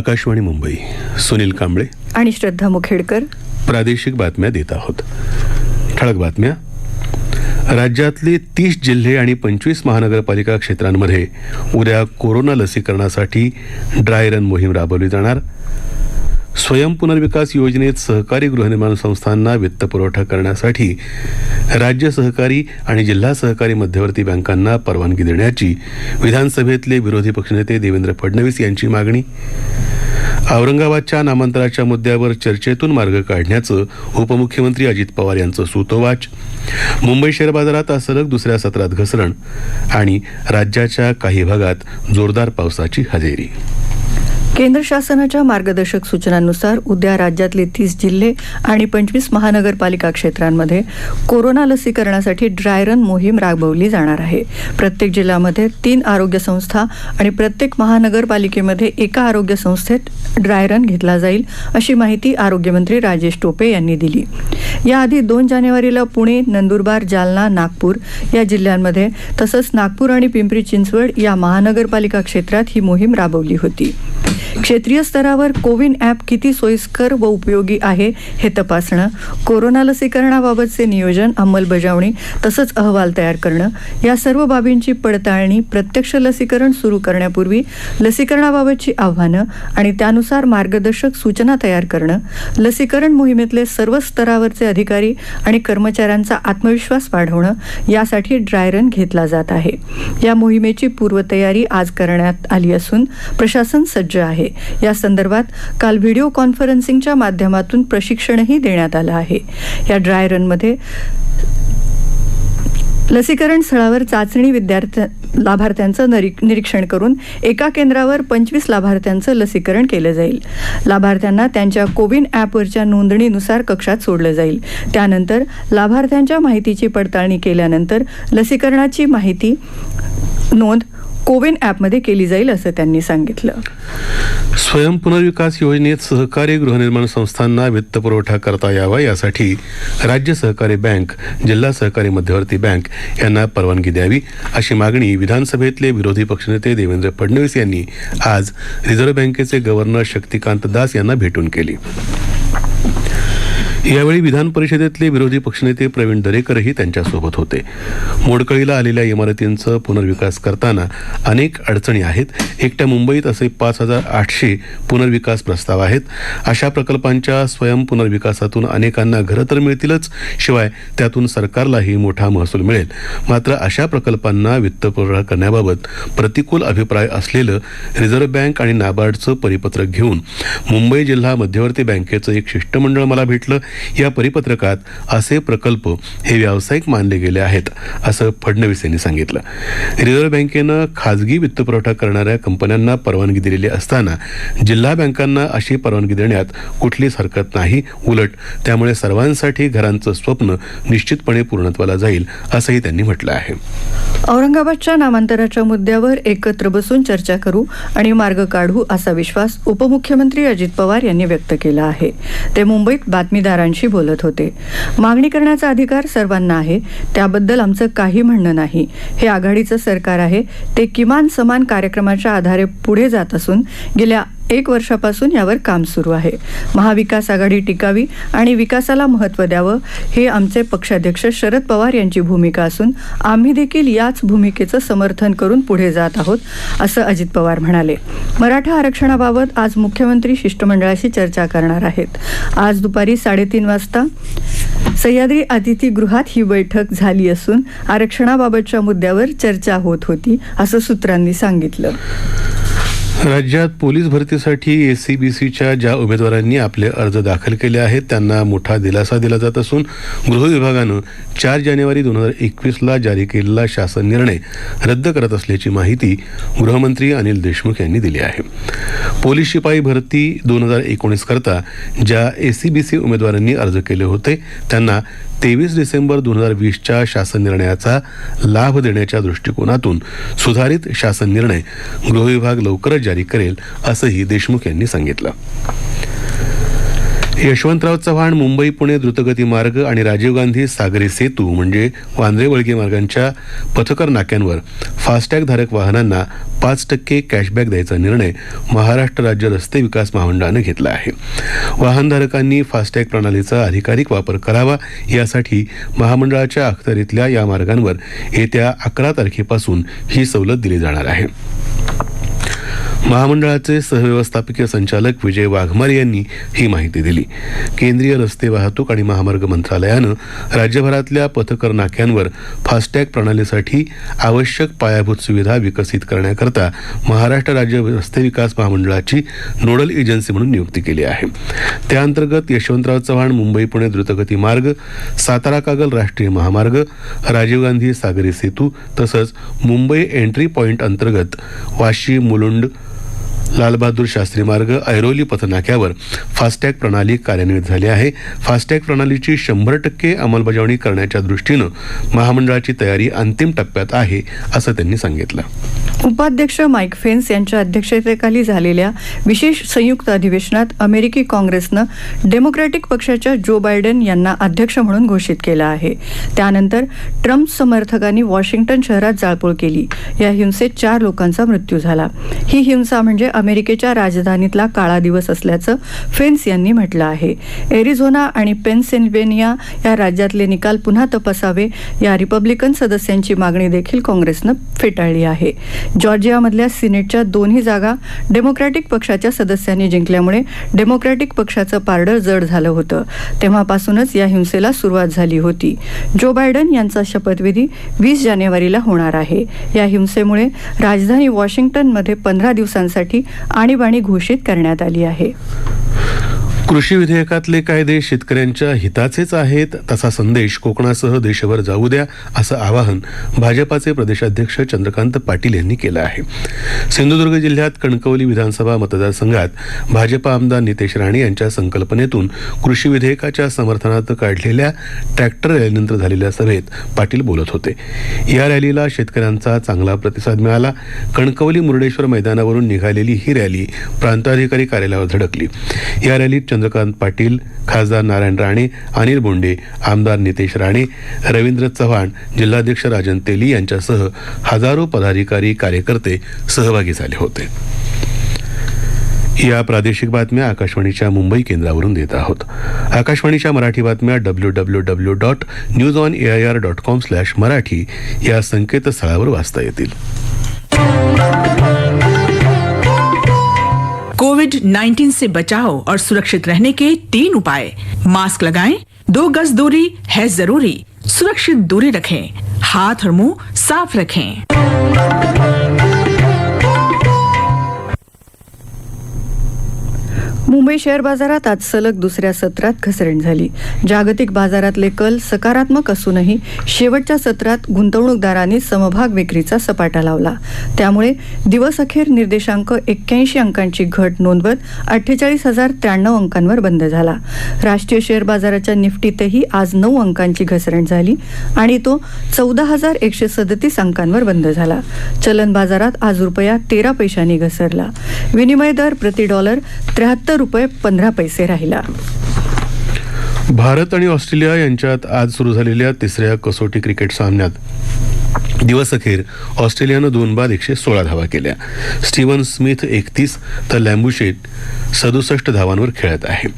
आकाशवाणी मुंबई सुनील कांबळे. आणि श्रद्धा मुखेडकर. प्रादेशिक बातम्या देत आहोत. ठळक बातम्या. राज्यातले तीस जिल्हे आणि पंचवीस महानगरपालिका क्षेत्रांमध्ये उद्या कोरोना लसीकरणासाठी ड्राय रन मोहीम राबवली जाणार. स्वयं पुनर्विकास योजनेत सहकारी गृहनिर्माण संस्थांना वित्तपुरवठा करण्यासाठी राज्य सहकारी आणि जिल्हा सहकारी मध्यवर्ती बँकांना परवानगी देण्याची विधानसभेतले विरोधी पक्षनेते देवेंद्र फडणवीस यांची मागणी. औरंगाबादच्या नामांतराच्या मुद्द्यावर चर्चेतून मार्ग काढण्याचं उपमुख्यमंत्री अजित पवार यांचं सूतोवाच. मुंबई शेअर बाजारात आज सलग दुसऱ्या सत्रात घसरण आणि राज्याच्या काही भागात जोरदार पावसाची हजेरी. केंद्र शासनाच्या मार्गदर्शक सूचनांनुसार उद्या राज्यातले तीस जिल्हे आणि पंचवीस महानगरपालिका क्षेत्रांमध्ये कोरोना लसीकरणासाठी ड्राय रन मोहीम राबवली जाणार आहे. प्रत्येक जिल्ह्यामध्ये तीन आरोग्य संस्था आणि प्रत्येक महानगरपालिकेमध्ये एका आरोग्य संस्थेत ड्राय रन घेतला जाईल अशी माहिती आरोग्यमंत्री राजेश टोपे यांनी दिली. याआधी दोन जानेवारीला पुणे नंदुरबार जालना नागपूर या जिल्ह्यांमध्ये तसंच नागपूर आणि पिंपरी चिंचवड या महानगरपालिका क्षेत्रात ही मोहीम राबवली होती. क्षेत्रीय स्तरावर कोविन ॲप किती सोयीस्कर व उपयोगी आहे हे तपासणं कोरोना लसीकरणाबाबतचे नियोजन अंमलबजावणी तसंच अहवाल तयार करणं या सर्व बाबींची पडताळणी प्रत्यक्ष लसीकरण सुरू करण्यापूर्वी लसीकरणाबाबतची आव्हानं आणि त्यानुसार मार्गदर्शक सूचना तयार करणं लसीकरण मोहिमेतले सर्व स्तरावरचे अधिकारी आणि कर्मचाऱ्यांचा आत्मविश्वास वाढवणं यासाठी ड्राय रन घेतला जात आहे. या मोहिमेची पूर्वतयारी आज करण्यात आली असून प्रशासन सज्ज आहे. या संदर्भात काल व्हिडिओ कॉन्फरन्सिंगच्या माध्यमातून प्रशिक्षणही देण्यात आलं आहे. या ड्राय रनमध्ये लसीकरण स्थळावर चाचणी विद्यार्थ्या लाभार्थ्यांचं नरी निरीक्षण करून एका केंद्रावर पंचवीस लाभार्थ्यांचं लसीकरण केलं जाईल. लाभार्थ्यांना त्यांच्या कोविन ॲपवरच्या नोंदणीनुसार कक्षात सोडलं जाईल. त्यानंतर लाभार्थ्यांच्या माहितीची पडताळणी केल्यानंतर लसीकरणाची माहिती नोंद कोविन ॲपमध्ये केली जाईल असं त्यांनी सांगितलं. स्वयं पुनर्विकास योजनेत सहकारी गृहनिर्माण संस्थांना वित्तपुरवठा करता यावा यासाठी राज्य सहकारी बँक जिल्हा सहकारी मध्यवर्ती बँक यांना परवानगी द्यावी अशी मागणी विधानसभेतले विरोधी पक्षनेते देवेंद्र फडणवीस यांनी आज रिझर्व्ह बँकेचे गव्हर्नर शक्तिकांत दास यांना भेटून केली. यावेळी विधान परिषदेतले विरोधी पक्षनेते प्रवीण दरेकरही त्यांच्यासोबत होते. मोडकळीला आलेल्या इमारतींचं पुनर्विकास करताना अनेक अडचणी आहेत. एकट्या मुंबईत असे पाच हजार आठशे पुनर्विकास प्रस्ताव आहेत. अशा प्रकल्पांच्या स्वयं पुनर्विकासातून अनेकांना घरं तर मिळतीलच शिवाय त्यातून सरकारलाही मोठा महसूल मिळेल. मात्र अशा प्रकल्पांना वित्तपुरवठा करण्याबाबत प्रतिकूल अभिप्राय असलेलं रिझर्व्ह बँक आणि नाबार्डचं परिपत्रक घेऊन मुंबई जिल्हा मध्यवर्ती बँकेचं एक शिष्टमंडळ मला भेटलं. या परिपत्रकात असे प्रकल्प हे व्यावसायिक मानले गेले आहेत असं फडणवीस यांनी सांगितलं. रिझर्व्ह बँकेनं खाजगी वित्तपुरवठा करणाऱ्या कंपन्यांना परवानगी दिलेली असताना जिल्हा बँकांना अशी परवानगी देण्यात कुठलीच हरकत नाही उलट त्यामुळे सर्वांसाठी घरांचं स्वप्न निश्चितपणे पूर्णत्वाला जाईल असंही त्यांनी म्हटलं आहे. औरंगाबादच्या नामांतराच्या मुद्द्यावर एकत्र बसून चर्चा करू आणि मार्ग काढू असा विश्वास उपमुख्यमंत्री अजित पवार यांनी व्यक्त केला आहे. ते मुंबईत बातमीदार पत्रकारांशी बोलत होते. मागणी करण्याचा अधिकार सर्वांना आहे. त्याबद्दल आमचं काही म्हणणं नाही. हे आघाडीचं सरकार आहे. ते किमान समान कार्यक्रमाच्या आधारे पुढे जात असून गेल्या एक वर्षापासून यावर काम सुरू आहे. महाविकास आघाडी टिकावी आणि विकासाला महत्त्व द्यावं हे आमचे पक्षाध्यक्ष शरद पवार यांची भूमिका असून आम्ही देखील याच भूमिकेचं समर्थन करून पुढे जात आहोत असं अजित पवार म्हणाले. मराठा आरक्षणाबाबत आज मुख्यमंत्री शिष्टमंडळाशी चर्चा करणार आहेत. आज दुपारी साडेतीन वाजता सह्याद्री अतिथीगृहात ही बैठक झाली असून आरक्षणाबाबतच्या मुद्द्यावर चर्चा होत होती असं सूत्रांनी सांगितलं. राज्यात पोलीस भरतीसाठी एससीबीसीच्या ज्या उमेदवारांनी आपले अर्ज दाखल केले आहेत त्यांना मोठा दिलासा दिला जात असून गृह विभागानं चार जानेवारी दोन हजार एकवीसला जारी केलेला शासन निर्णय रद्द करत असल्याची माहिती गृहमंत्री अनिल देशमुख यांनी दिली आहे. पोलीस शिपाई भरती दोन हजार एकोणीस करता ज्या एससीबीसी उमेदवारांनी अर्ज केले होते त्यांना तेवीस डिसेंबर दोन हजार वीसच्या शासन निर्णयाचा लाभ देण्याच्या दृष्टिकोनातून सुधारित शासन निर्णय गृहविभाग लवकरच जारी करेल असंही देशमुख यांनी सांगितलं. यशवंतराव चव्हाण मुंबई पुणे द्रुतगती मार्ग आणि राजीव गांधी सागरी सेतू म्हणजे वांद्रे वळगे मार्गांच्या पथकर नाक्यांवर फास्टॅगधारक वाहनांना पाच टक्के कॅशबॅक द्यायचा निर्णय महाराष्ट्र राज्य रस्ते विकास महामंडळानं घेतला आहे. वाहनधारकांनी फास्टॅग प्रणालीचा अधिकाधिक वापर करावा यासाठी महामंडळाच्या अखत्यारीतल्या या मार्गांवर येत्या अकरा तारखेपासून ही सवलत दिली जाणार आहे. महामंडळाचे सहव्यवस्थापकीय संचालक विजय वाघमारे यांनी ही माहिती दिली. केंद्रीय रस्ते वाहतूक आणि महामार्ग मंत्रालयानं राज्यभरातल्या पथकर नाक्यांवर फास्टॅग प्रणालीसाठी आवश्यक पायाभूत सुविधा विकसित करण्याकरता महाराष्ट्र राज्य रस्ते विकास महामंडळाची नोडल एजन्सी म्हणून नियुक्ती केली आहे. त्याअंतर्गत यशवंतराव चव्हाण मुंबई पुणे द्रुतगती मार्ग सातारा कागल राष्ट्रीय महामार्ग राजीव गांधी सागरी सेतू तसंच मुंबई एंट्री पॉईंट अंतर्गत वाशी मुलुंड लालबहादूर शास्त्री मार्ग ऐरोली पथनाक्यावर फास्टॅग प्रणाली कार्यान्वित झाली आहे. फास्टॅग प्रणालीची शंभर टक्के अंमलबजावणी करण्याच्या दृष्टीनं महामंडळाची तयारी अंतिम टप्प्यात आहे असं त्यांनी सांगितलं. उपाध्यक्ष माईक फेन्स यांच्या अध्यक्षतेखाली झालेल्या विशेष संयुक्त अधिवेशनात अमेरिकी काँग्रेसनं डेमोक्रॅटिक पक्षाच्या जो बायडेन यांना अध्यक्ष म्हणून घोषित केलं आहे. त्यानंतर ट्रम्प समर्थकांनी वॉशिंग्टन शहरात जाळपोळ केली. या हिंसेत चार लोकांचा मृत्यू झाला. ही हिंसा म्हणजे अमेरिकेच्या राजधानीतला काळा दिवस असल्याचं फेन्स यांनी म्हटलं आहे. एरिझोना आणि पेनसिल्वेनिया या राज्यातले निकाल पुन्हा तपासावे या रिपब्लिकन सदस्यांची मागणी देखील काँग्रेसनं फेटाळली आहे. जॉर्जियामधल्या सिनेटच्या दोन्ही जागा डेमोक्रॅटिक पक्षाच्या सदस्यांनी जिंकल्यामुळे डेमोक्रॅटिक पक्षाचं पारडं जड झालं होतं. तेव्हापासूनच या हिंसेला सुरुवात झाली होती. जो बायडन यांचा शपथविधी वीस जानेवारीला होणार आहे. या हिंसेमुळे राजधानी वॉशिंग्टनमध्ये पंधरा दिवसांसाठी आणीबाणी घोषित करण्यात आली आहे. कृषी विधेयकातले कायदे शेतकऱ्यांच्या हिताचेच आहेत तसा संदेश कोकणासह देशभर जाऊ द्या असं आवाहन भाजपाचे प्रदेशाध्यक्ष चंद्रकांत पाटील यांनी केलं आहे. सिंधुदुर्ग जिल्ह्यात कणकवली विधानसभा मतदारसंघात भाजपा आमदार नितेश राणे यांच्या संकल्पनेतून कृषी विधेयकाच्या समर्थनार्थ काढलेल्या ट्रॅक्टर रॅलीनंतर झालेल्या सभेत पाटील बोलत होते. या रॅलीला शेतकऱ्यांचा चांगला प्रतिसाद मिळाला. कणकवली मुर्डेश्वर मैदानावरून निघालेली ही रॅली प्रांताधिकारी कार्यालयावर धडकली. या रॅलीत चंद्रकांत पाटील खासदार नारायण राणे अनिल बोंडे आमदार नितेश राणे रवींद्र चव्हाण जिल्हाध्यक्ष राजन तेली यांच्यासह हजारो पदाधिकारी कार्यकर्ते सहभागी झाले होते. या प्रादेशिक बातम्या आकाशवाणीच्या मुंबई केंद्रावरून देत आहोत. आकाशवाणीच्या मराठी बातम्या W W W dot news on A I R dot com slash Marathi या संकेतस्थळावर वाचता येतील. कोविड 19 से बचाव और सुरक्षित रहने के तीन उपाय। मास्क लगाएँ, दो गज दूरी है ज़रूरी। सुरक्षित दूरी रखें, हाथ और मुँह साफ़ रखें। मुंबई शेअर बाजारात आज सलग दुसऱ्या सत्रात घसरण झाली. जागतिक बाजारातले कल सकारात्मक असूनही शेवटच्या सत्रात गुंतवणूकदारांनी समभाग विक्रीचा सपाटा लावला. त्यामुळे दिवसअखेर निर्देशांक एक्क्याऐंशी अंकांची घट नोंदवत अठ्ठेचाळीस हजार त्र्याण्णव अंकांवर बंद झाला. राष्ट्रीय शेअर बाजाराच्या निफ्टीतही आज नऊ अंकांची घसरण झाली आणि तो चौदा हजार एकशे सदतीस अंकांवर बंद झाला. चलन बाजारात आज रुपया तेरा पैशांनी घसरला. विनिमय दर प्रति डॉलर त्र्याहत्तर रुपये पंधरा पैसे राहिला. भारत आणि ऑस्ट्रेलिया यांच्यात आज सुरू झालेल्या तिसऱ्या कसोटी क्रिकेट सामन्यात दिवसअखेर ऑस्ट्रेलियानं दोन बाद एकशे सोळा धावा केल्या. स्टीवन स्मिथ एकतीस तर लॅम्बुशेट सदुसष्ट धावांवर खेळत आहे.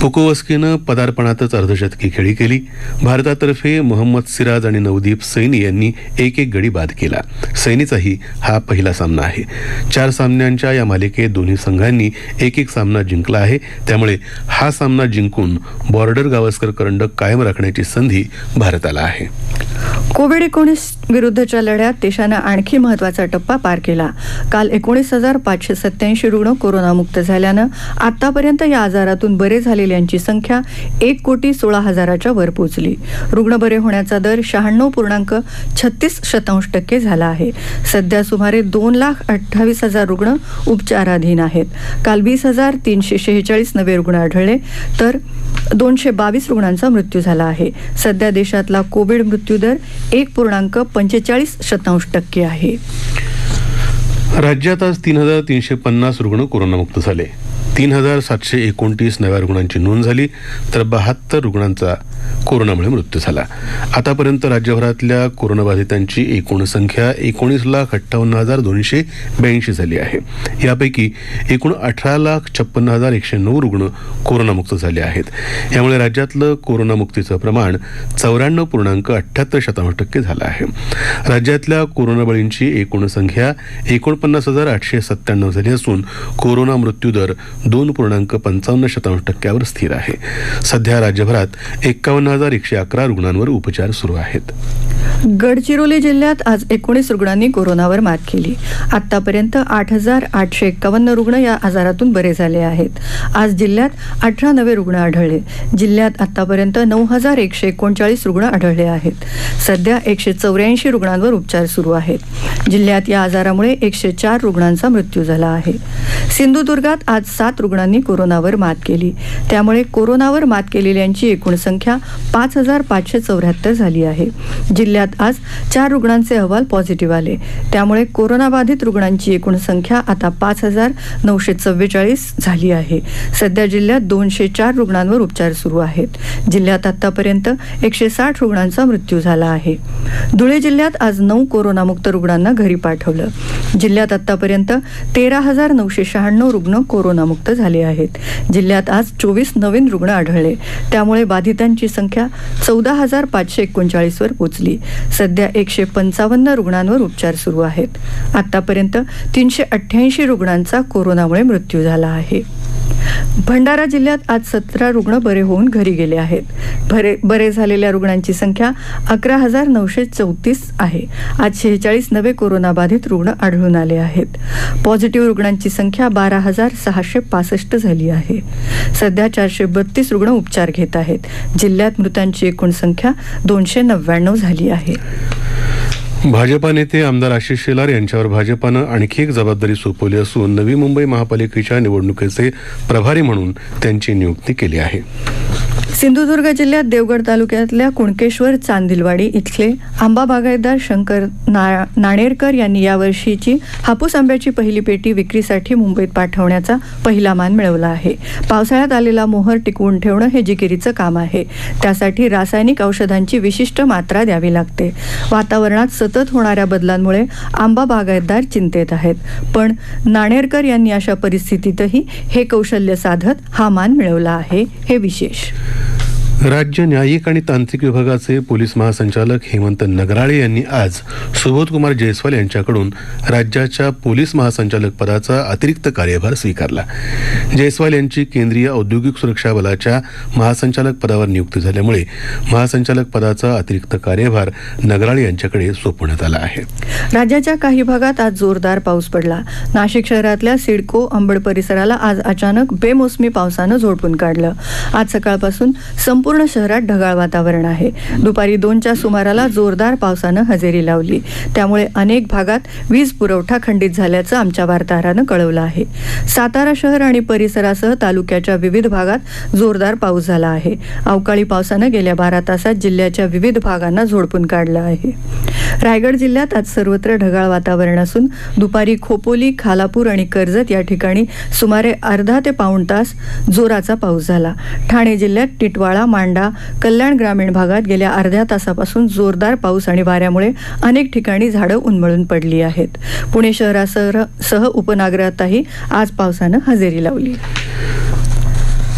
पुकोवस्कीनं पदार्पणातच अर्धशतकी खेळी केली. भारतातर्फे मोहम्मद सिराज आणि नवदीप सैनी यांनी एक एक गडी बाद केला. सैनीचाही हा पहिला सामना आहे. चार सामन्यांच्या या मालिकेत दोन्ही संघांनी एक एक सामना जिंकला आहे. त्यामुळे हा सामना जिंकून बॉर्डर गावस्कर करंडक कायम राखण्याची संधी भारताला आहे. कोविड एकोणीस विरुद्धच्या लढ्यात देशानं आणखी महत्त्वाचा टप्पा पार केला. काल एकोणीस हजार पाचशे सत्याऐंशी रुग्ण कोरोनामुक्त झाल्यानं आतापर्यंत या आजारातून बरे झालेल्यांची संख्या एक कोटी सोळा हजाराच्या वर पोहोचली रुग्ण बरे होण्याचा दर शहाण्णव पूर्णांक छत्तीस शतांश टक्के झाला आहे. सध्या सुमारे दोन लाख अठ्ठावीस हजार रुग्ण उपचाराधीन आहेत. काल वीस हजार तीनशे शेहेचाळीस नवे रुग्ण आढळले तर दोनशे बावीस रुग्णांचा मृत्यू झाला आहे. सध्या देशातला कोविड मृत्यूदर एक पूर्णांक पंचेचाळीस शतांश टक्के आहे. राज्यात आज तीन हजार तीनशे पन्नास रुग्ण कोरोनामुक्त झाले. तीन हजार सातशे एकोणतीस नव्या रुग्णांची नोंद झाली तर बहात्तर रुग्णांचा कोरोनामुळे मृत्यू झाला. आतापर्यंत राज्यभरातल्या कोरोनाबाधितांची एकूण संख्या एकोणीस लाख अठ्ठावन्न हजार दोनशे ब्याऐंशी झाली आहे. यापैकी एकूण अठरा लाख छप्पन्न हजार एकशे नऊ रुग्ण कोरोनामुक्त झाले आहेत. यामुळे राज्यातलं कोरोनामुक्तीचं प्रमाण चौऱ्याण्णव पूर्णांक अठ्ठ्याहत्तर शतांश टक्के झालं आहे. राज्यातल्या कोरोनाबळींची एकूण संख्या एकोणपन्नास हजार आठशे सत्त्याण्णव झाली असून कोरोना मृत्यू दर दोन पूर्णांक पंचावन्न शतांश टक्क्यावर स्थिर आहे. सध्या राज्यभरात एक्कावन्न हजार एकशे अकरा रुग्णांवर उपचार सुरू आहेत. गडचिरोली जिल्ह्यात आज एकोणीस रुग्णांनी कोरोनावर मात केली. आतापर्यंत आठ हजार आठशे एक्कावन्न रुग्ण या आजारातून बरे झाले आहेत. आज जिल्ह्यात अठरा नवे रुग्ण आढळले. जिल्ह्यात आतापर्यंत नऊ हजार एकशे एकोणचाळीस रुग्ण आढळले आहेत. सध्या एकशे चौऱ्याऐंशी रुग्णांवर उपचार सुरू आहेत. जिल्ह्यात या आजारामुळे एकशे चार रुग्णांचा मृत्यू झाला आहे. सिंधुदुर्गात आज सात रुग्णांनी कोरोनावर मात केली. त्यामुळे कोरोनावर मात केलेल्यांची एकूण संख्या पाच हजार पाचशे चौऱ्याहत्तर झाली आहे. जिल्ह्यात आज चार रुग्णांचे अहवाल पॉझिटिव्ह आले. त्यामुळे कोरोनाबाधित रुग्णांची एकूण संख्या आता पाच हजार नऊशे चव्वेचाळीस झाली आहे. सध्या जिल्ह्यात दोनशे चार रुग्णांवर उपचार सुरू आहेत. जिल्ह्यात आतापर्यंत एकशे साठ रुग्णांचा मृत्यू झाला आहे. धुळे जिल्ह्यात आज नऊ कोरोनामुक्त रुग्णांना घरी पाठवलं. जिल्ह्यात आतापर्यंत तेरा हजार नऊशे शहाण्णव रुग्ण कोरोनामुक्त झाले आहेत. जिल्ह्यात आज चोवीस नवीन रुग्ण आढळले. त्यामुळे बाधितांची संख्या चौदा हजार पाचशे एकोणचाळीसवर पोचली. सध्या एकशे पंचावन्न रुग्णांवर उपचार सुरू आहेत. आतापर्यंत तीनशे अठ्ठ्याऐंशी रुग्णांचा कोरोनामुळे मृत्यू झाला आहे. भंडारा जिल्ह्यात आज सतरा रुग्ण बरे होऊन घरी गेले आहेत. बरे बरे झालेल्या रुग्णांची संख्या अकरा हजार नऊशे चौतीस आहे. आज शेहेचाळीस नवे कोरोनाबाधित रुग्ण आढळून आले आहेत. पॉझिटिव्ह रुग्णांची संख्या बारा हजार सहाशे पासष्ट झाली आहे. सध्या चारशे बत्तीस रुग्ण उपचार घेत आहेत. जिल्ह्यात मृतांची एकूण संख्या दोनशे नव्याण्णव झाली आहे. भाजपा नेते आमदार आशिष शेलार यांच्यावर भाजपानं आणखी एक जबाबदारी सोपवली असून नवी मुंबई महापालिकेच्या निवडणुकीचे प्रभारी म्हणून त्यांची नियुक्ती केली आहे. सिंधुदुर्ग जिल्ह्यात देवगड तालुक्यातल्या कुणकेश्वर चांदिलवाडी इथले आंबा बागायतदार शंकर ना नाणेरकर यांनी यावर्षीची हापूस आंब्याची पहिली पेटी विक्रीसाठी मुंबईत पाठवण्याचा पहिला मान मिळवला आहे. पावसाळ्यात आलेला मोहर टिकवून ठेवणं हे जिकिरीचं काम आहे. त्यासाठी रासायनिक औषधांची विशिष्ट मात्रा द्यावी लागते. वातावरणात सतत होणाऱ्या बदलांमुळे आंबा बागायतदार चिंतेत आहेत. पण नाणेरकर यांनी अशा परिस्थितीतही हे कौशल्य साधत हा मान मिळवला आहे हे विशेष. राज्य न्यायिक आणि तांत्रिक विभागाचे पोलीस महासंचालक हेमंत नगराळे यांनी आज सुबोधकुमार जयस्वाल यांच्याकडून राज्याच्या पोलीस महासंचालक पदाचा अतिरिक्त कार्यभार स्वीकारला. जयस्वाल यांची केंद्रीय औद्योगिक सुरक्षा बलाच्या महासंचालक पदावर नियुक्ती झाल्यामुळे महासंचालक पदाचा अतिरिक्त कार्यभार नगराळे यांच्याकडे सोपवण्यात आला आहे. राज्याच्या काही भागात आज जोरदार पाऊस पडला. नाशिक शहरातल्या सिडको अंबड परिसराला आज अचानक बेमोसमी पावसानं झोडपून काढलं. आज सकाळपासून संपूर्ण शहरात ढगाळ वातावरण आहे. दुपारी दोनच्या सुमाराला जोरदार पावसानं हजेरी लावली. त्यामुळे अनेक भागात वीज पुरवठा खंडित झाल्याचं आमच्या वार्ताहरानं कळवलं आहे. सातारा शहर आणि परिसरासह तालुक्याच्या विविध भागात जोरदार पाऊस झाला आहे. अवकाळी पावसानं गेल्या बारा तासात जिल्ह्याच्या विविध भागांना झोडपून काढलं आहे. रायगड जिल्ह्यात आज सर्वत्र ढगाळ वातावरण असून दुपारी खोपोली खालापूर आणि कर्जत या ठिकाणी सुमारे अर्धा ते पाऊण तास जोराचा पाऊस झाला. ठाणे जिल्ह्यात टिटवाळा मांडा कल्याण ग्रामीण भागात गेल्या अर्ध्या तासापासून जोरदार पाऊस आणि वाऱ्यामुळे अनेक ठिकाणी झाडं उन्मळून पडली आहेत. पुणे शहरासह सह उपनगरातही आज पावसानं हजेरी लावली.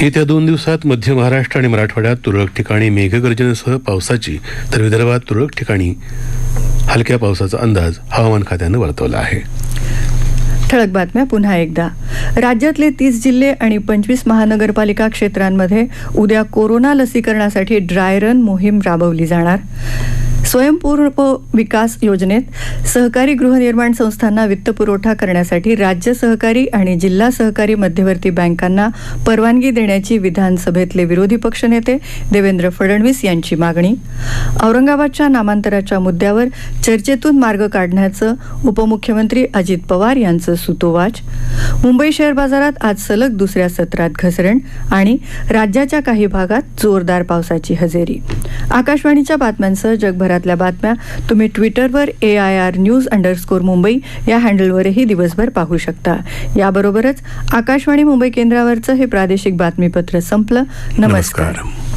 येत्या दोन दिवसात मध्य महाराष्ट्र आणि मराठवाड्यात तुरळक ठिकाणी मेघगर्जनेसह पावसाची तर विदर्भात तुरळक ठिकाणी हलक्या पावसाचा अंदाज हवामान खात्यानं वर्तवला आहे. ठळक बातम्या पुन्हा एकदा. राज्यातले तीस जिल्हे आणि पंचवीस महानगरपालिका क्षेत्रांमध्ये उद्या कोरोना लसीकरणासाठी ड्राय रन मोहीम राबवली जाणार. स्वयंपूर्ण विकास योजनेत सहकारी गृहनिर्माण संस्थांना वित्तपुरवठा करण्यासाठी राज्य सहकारी आणि जिल्हा सहकारी मध्यवर्ती बँकांना परवानगी देण्याची विधानसभेतले विरोधी पक्षनेते देवेंद्र फडणवीस यांची मागणी. औरंगाबादच्या नामांतराच्या मुद्द्यावर चर्चेतून मार्ग काढण्याचं उपमुख्यमंत्री अजित पवार यांचं सुतोवाच. मुंबई शेअर बाजारात आज सलग दुसऱ्या सत्रात घसरण आणि राज्याच्या काही भागात जोरदार पावसाची हजेरी. आकाशवाणीच्या बातम्यांसह जगभर जगभरातल्या बातम्या तुम्ही ट्विटरवर A I R news underscore Mumbai या हँडलवरही दिवसभर पाहू शकता. याबरोबरच आकाशवाणी मुंबई केंद्रावरचं हे प्रादेशिक बातमीपत्र संपलं. नमस्कार. नमस्कार.